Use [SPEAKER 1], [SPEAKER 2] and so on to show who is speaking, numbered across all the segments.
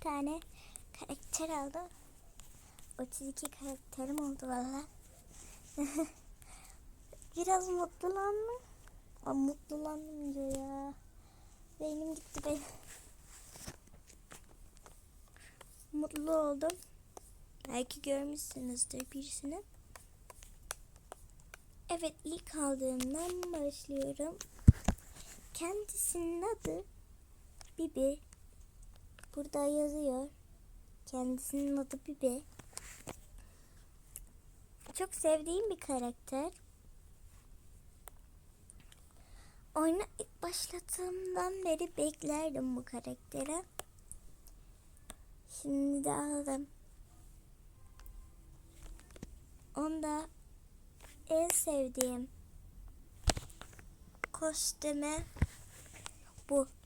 [SPEAKER 1] tane karakter aldım. 32 karakterim oldu valla. Biraz mutlulandım. Aa, mutlulandım diyor ya. Beynim gitti benim. Mutlu oldum. Belki görmüşsünüzdür birisini. Evet ilk aldığımdan başlıyorum. Kendisinin adı Bibi. Burada yazıyor. Kendisinin adı Bibi. Çok sevdiğim bir karakter. Oyunu ilk başladığımdan beri beklerdim bu karakteri. Şimdi de aldım. Onda en sevdiğim kostümü bu.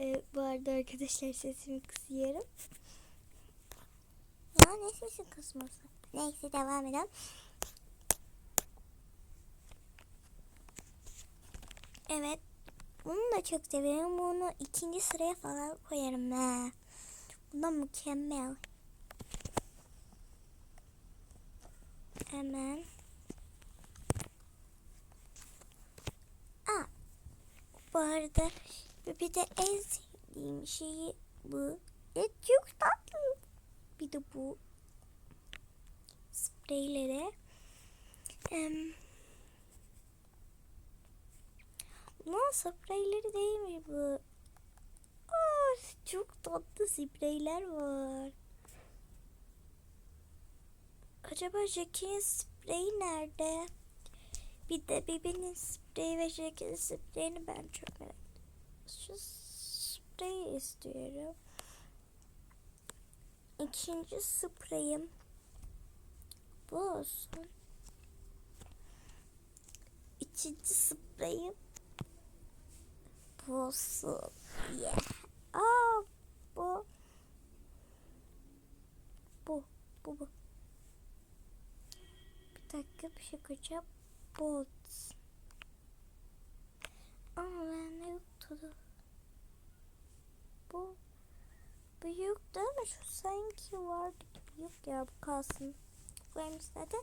[SPEAKER 1] Ee, bu arada arkadaşlar sesimi kısıyorum. Ya ne sesi kısması? Neyse devam edelim. Evet. Bunu da çok seviyorum. Bunu ikinci sıraya falan koyarım. He. Bu da mükemmel. Hemen. Aa, bu arada bir de en sevdiğim şeyi bu. Evet, çok tatlı. Bir de bu spreyleri. Em, Bunun spreyleri değil mi bu? Aa, çok tatlı spreyler var. Acaba Jackie'nin spreyi nerede? Bir de Bibi'nin spreyi ve Jackie'nin spreyini ben çok merak spreyi istiyorum. İkinci spreyim bu olsun. İkinci spreyim bu olsun. Yeah. Aa, bu. Bu. Bu bu. Bir dakika bir şey koyacağım. Bu olsun. Ama bende yoktu da. Bu. Bu yoktu ama şu sanki vardı gibi. Yok ya bu kalsın. Koyayım zaten.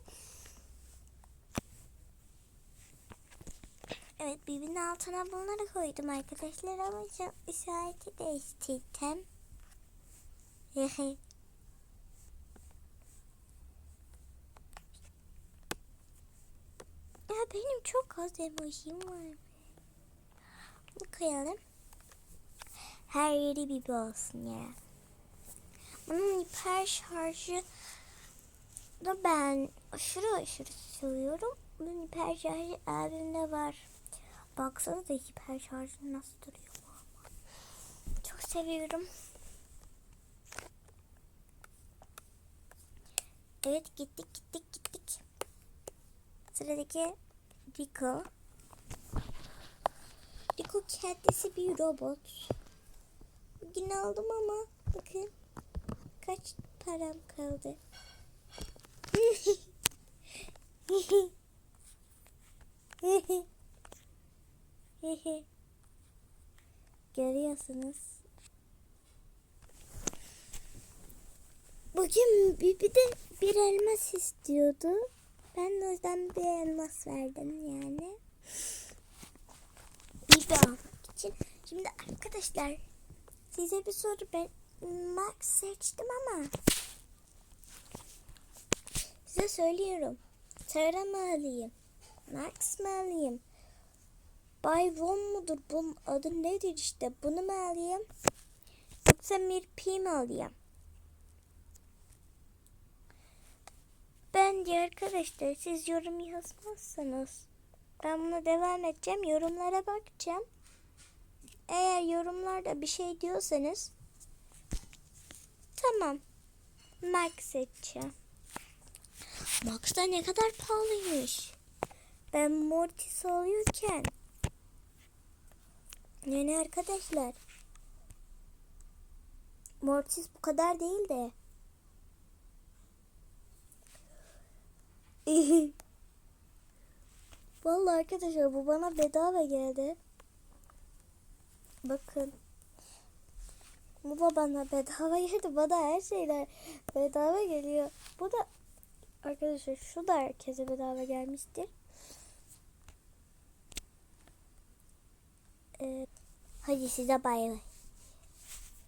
[SPEAKER 1] Evet birbirinin altına bunları koydum arkadaşlar ama işareti değiştirdim. ya benim çok az emojim var. Koyalım. Her yeri bibi olsun ya. Bunun hiper şarjı da ben aşırı aşırı seviyorum. Bunun hiper şarjı abimde var. Baksana da hiper şarjı nasıl duruyor. Çok seviyorum. Evet gittik gittik gittik. Sıradaki Rico. Rico kendisi bir robot. Bugün aldım ama bakın kaç param kaldı. Görüyorsunuz. Bugün bir, bir de bir elmas istiyordu. Ben o yüzden bir elmas verdim yani. Bir de almak için. Şimdi arkadaşlar size bir soru ben Max seçtim ama size söylüyorum. Tara mı alayım? Max mı alayım? Bay Ron mudur? Bunun adı nedir işte? Bunu mu alayım? Yoksa Mirpi mi alayım? Bence arkadaşlar siz yorum yazmazsanız ben buna devam edeceğim. Yorumlara bakacağım. Eğer yorumlarda bir şey diyorsanız tamam. Max seçeceğim. Max da ne kadar pahalıymış. Ben Mortis alıyorken yani arkadaşlar Mortis bu kadar değil de Vallahi arkadaşlar bu bana bedava geldi. Bakın. Bu da bana bedava geldi. Bana her şeyler bedava geliyor. Bu da arkadaşlar şu da herkese bedava gelmiştir. Ee, hadi size bay bay.